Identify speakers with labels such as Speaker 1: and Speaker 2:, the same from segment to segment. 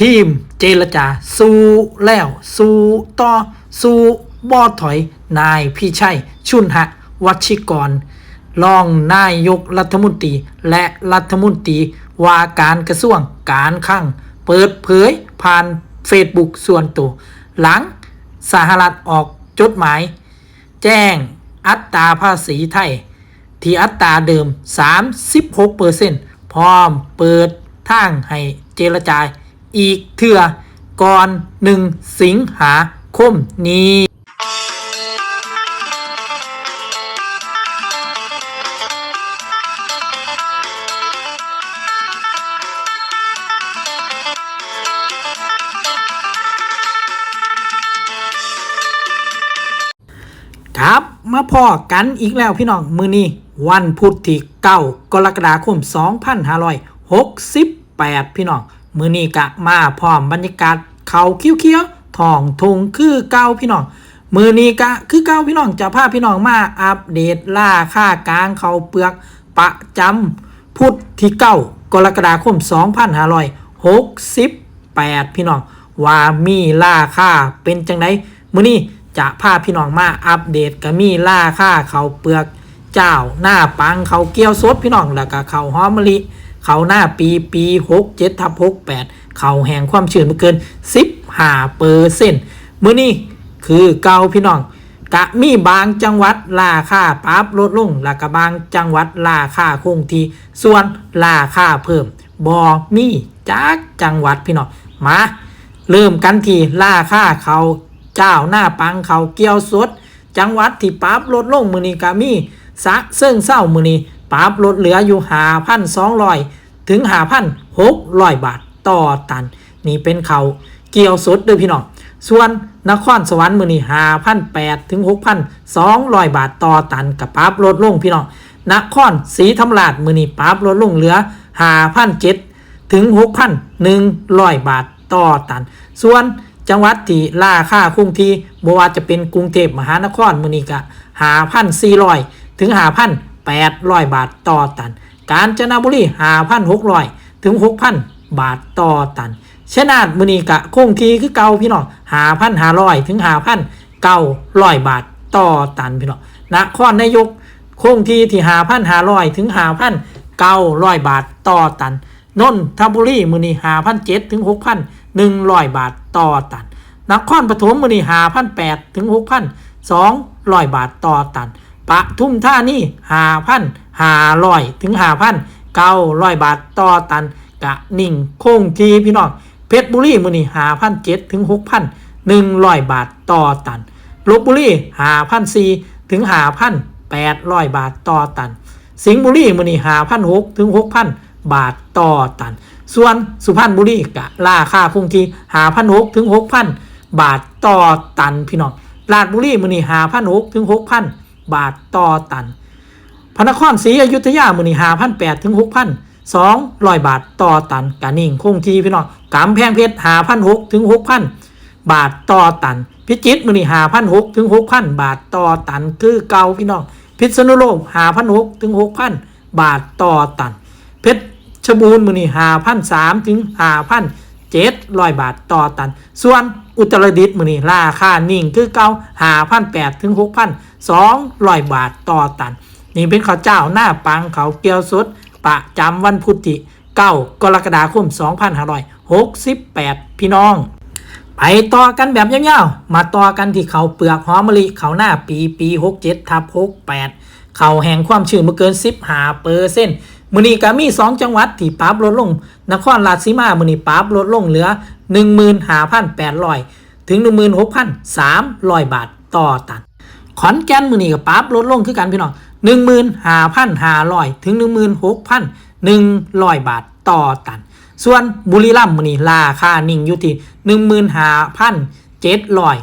Speaker 1: ทีมเจรจา สู้แล้ว สู้ต่อ สู้บอถอย นายพี่ชัย ชุนหะ วัชิกร รองนายกรัฐมนตรี และรัฐมนตรีว่าการกระทรวงการคลัง เปิดเผยผ่านเฟซบุ๊กส่วนตัว หลังสหรัฐออกจดหมาย แจ้งอัตราภาษีไทย ที่อัตราเดิม 36%พร้อมเปิดทางให้เจรจา อีกเทื่อก่อนหนึ่งสิงหาคมนี้ครับมาพอกันอีกแล้วพี่น้อง มือนี้วันพุธที่เก้ากรกฎาคม 2568 พี่น้อง มือนี้กะมาพร้อมบรรยากาศเขาเขียวๆทองทงคือเก้าพี่น้องมือนี้กะคือเก้าพี่น้องจะพาพี่น้องมาอัปเดตล่าค่ากลางเขาเปลือกประจำพุธที่เก้ากรกฎาคม 2568 พี่น้องว่ามีล่าค่าเป็นจังไดมือนี้จะพาพี่น้องมาอัปเดตก็มีล่าค่าเขาเปลือกเจ้าหน้าปังเขาเกี้ยวสดพี่น้องแล้วก็เขาหอมมะลิ เขาหน้าปีปีหกเจ็ดทับหกแปดเขาแห่งความชื้นม่เกินสิบห้าเปอร์เซ็นต์มื้อนี้คือเก่าพี่น้อง กะมีบางจังหวัดราคาปรับลดลงแล้วก็บางจังหวัดราคาคงที่ส่วนราคาเพิ่มบอมีจากจังหวัดพี่น้องมาเริ่มกันที่ราคาเขาเจ้าหน้าปังเขาเกี่ยวสด จังหวัดที่ปรับลดลงมือนี้ก็มีสะเซิงเศร้ามือนี้ ปรับลดเหลืออยู่หาพันสองร้อยถึงหาพันหกร้อยบาทต่อตัน นี่เป็นเขาเกี่ยวสดด้วยพี่น้องส่วนนครสวรรค์มือนี้หาพันแปดถึงหกพันสองร้อยบาทต่อตันกับปรับลดลงพี่น้องนครศรีธรรมราชมือนี้ปรับลดลงเหลือหาพันเจ็ดถึง6,100บาทต่อตัน ส่วนจังหวัดที่ราคาคงที่บว่าจะเป็นกรุงเทพมหานครมือนี้ก็5,400ถึง 800 บาทต่อตัน กาญจนบุรี 5,600 ถึง 6,000 บาทต่อตันชนาทมื้อนีก็คงทีคือเก่าพี่น้อง5,500 ถึง 5,900 บาทต่อตันพี่น้องนครนายกคงทีที่ 5,500 ถึง 5,900 บาทต่อตันนนทบุรีมือนีหาพันเจ็ดถึงหกพันหนึ่งร้อยบาทต่อตันนครปฐมมือนีหาพันแปดถึงหกพันสองร้อยบาทต่อตัน ปทุมท่านี่หาพันหาร้อยถึงหาพันเก้าร้อยบาทต่อตันกะนิ่งคงทีพี่น้องเพชรบุรีมือนี่หาพันเจ็ดถึงหกพันหนึ่งร้อยบาทต่อตันลบบุรีหาพันสี่ถึงหาพันแปดร้อยบาทต่อตัน สิงห์บุรีมือนี่หาพันหกถึงหกพันบาทต่อตัน ส่วนสุพรรณบุรีกะราคาคงที่หาพันหกถึงหกพันบาทต่อตันพี่น้องราชบุรีมือนี่หาพันหกถึงหกพัน บาทต่อตัน พระนครศรีอยุธยามือนีหาพันแปดถึงหกพันสองร้อยบาทต่อตันกานิ่งคงที่พี่น้องกำแพงเพชรหาพันหกถึงหกพันบาทต่อตัน พิจิตรมือนีหาพันหกถึงหกพันบาทต่อตันคือเก่าพี่น้องพิษณุโลกหาพันหกถึงหกพันบาทต่อตัน เพชรชบูรณ์มือนี่หาพันสามถึงหาพันเจ็ดร้อยบาทต่อตัน ส่วน อุตรดิตถ์มือนี่ราคานิ่งคือเก้าหาพันแปดถึงหกพันสองร้อยบาทต่อตัน นี่เป็นข้าวเจ้าหน้าปังเขาเกียวสด ประจำวันพุธที่เก้ากรกฎาคม2568พี่น้องไปต่อกันแบบยาวๆ มาต่อกันที่เขาเปลือกหอมมะลิเขาหน้าปีปี67ทับ68เขาแห่งความชื้นมาเกิน 15เปอร์เซ็นต์มือนี้ก็มี 2 จังหวัดที่ปรับลดลง นครราชสีมามือนี้ปรับลดลงเหลือ 15,800 ถึง 16,300 บาทต่อตัน ขอนแก่นมือนี้ก็ปรับลดลงคือกันพี่น้องหนึ่งหมื่นห้าพันห้าร้อยถึงหนึ่งหมื่นหกพันหนึ่งร้อยบาทต่อตัน ส่วนบุรีรัมย์มือนี้ราคานิ่งอยู่ที่หนึ่งหมื่นห้าพันเจ็ดร้อย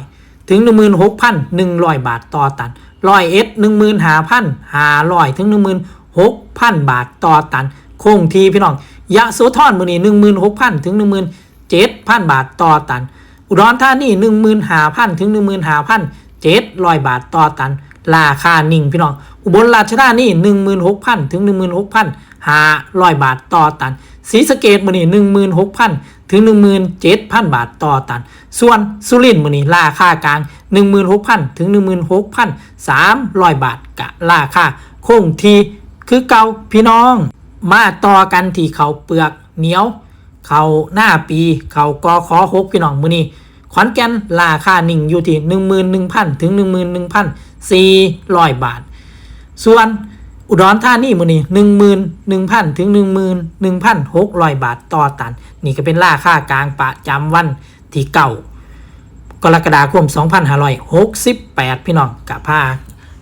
Speaker 1: ถึงหนึ่งหมื่นหกพันหนึ่งร้อยบาทต่อตันร้อยเอ็ดหนึ่งหมื่นห้าพันห้าร้อยถึงหนึ่งหมื่นหกพันบาทต่อตัน คงทีพี่น้องยะโสธรมือนี้หนึ่งหมื่นหกพันถึงหนึ่งหมื่น เจ็ดพันบาทต่อตัน อุดรธานีหนึ่งหมื่นห้าพันถึงหนึ่งหมื่นห้าพันเจ็ดร้อยบาทต่อตัน ราคานิ่งพี่น้องอุบลราชธานีหนึ่งหมื่นหกพันถึงหนึ่งหมื่นหกพันห้าร้อยบาทต่อตันศรีสะเกดมื้อนี้16,000ถึง17,000บาทต่อตัน ส่วนสุรินทร์มื้อนี้ราคากลาง16,000ถึง16,300บาทกะราคาคงทีคือเก่าพี่น้อง มาต่อกันที่เขาเปลือกเหนียว เขาหน้าปี เขากอขอหกพี่น้องมือนี้ขอนแก่นราคาหนึ่งอยู่ที่หนึ่งหมื่นหนึ่งพันถึงหนึ่งหมื่นหนึ่งพันสี่ร้อยบาท ส่วนอุดรธานีมือนี้หนึ่งหมื่นหนึ่งพันถึงหนึ่งหมื่นหนึ่งพันหกร้อยบาทต่อตัน นี่ก็เป็นราคากลางประจำวันที่เก่ากรกฎาคม 2568 พี่น้องกับพา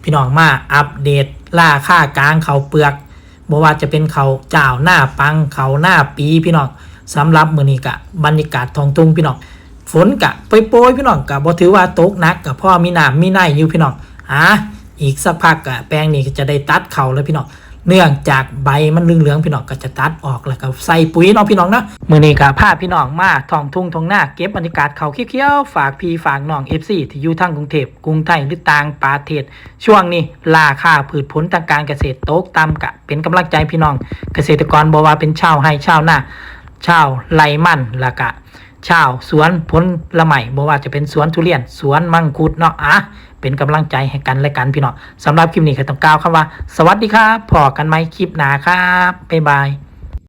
Speaker 1: พี่น้องมาอัปเดตราคากลางเขาเปลือกบ่ว่าจะเป็นเขาเจ้าหน้าปังเขาหน้าปีพี่น้อง สำหรับมื้อนี้กะบรรยากาศทองทุ่งพี่น้องฝนกะโปรยๆพี่น้องกะบ่ถือว่าตกหนักกับพ่อมีน้ำมีในอยู่พี่น้องอะอีกสักพักกะแปลงนี้ก็จะได้ตัดเขาแล้วพี่น้องเนื่องจากใบมันเหลืองๆพี่น้องก็จะตัดออกแล้วก็ใส่ปุ๋ยเนาะพี่น้องเนาะมื้อนี้ก็พาพี่น้องมาท่องทุ่งท่องหน้าเก็บบรรยากาศเขาเขียวๆฝากพี่ฝากน้อง FC ที่อยู่ทางกรุงเทพกรุงไทยหรือต่างประเทศช่วงนี้ราคาพืชผลทางการเกษตรตกต่ำกะเป็นกำลังใจพี่น้องเกษตรกรบ่ว่าเป็นชาวไร่ชาวนา ชาวไรมันละกะชาวสวนผลละไม้บ่ว่าจะเป็นสวนทุเรียน สวนมังคุดเนาะอะเป็นกำลังใจให้กันและกันพี่เนาะสำหรับคลิปนี้ก็ต้องกล่าวคำว่า สวัสดีครับพอกันไหมคลิปหนาครับบ๊ายบาย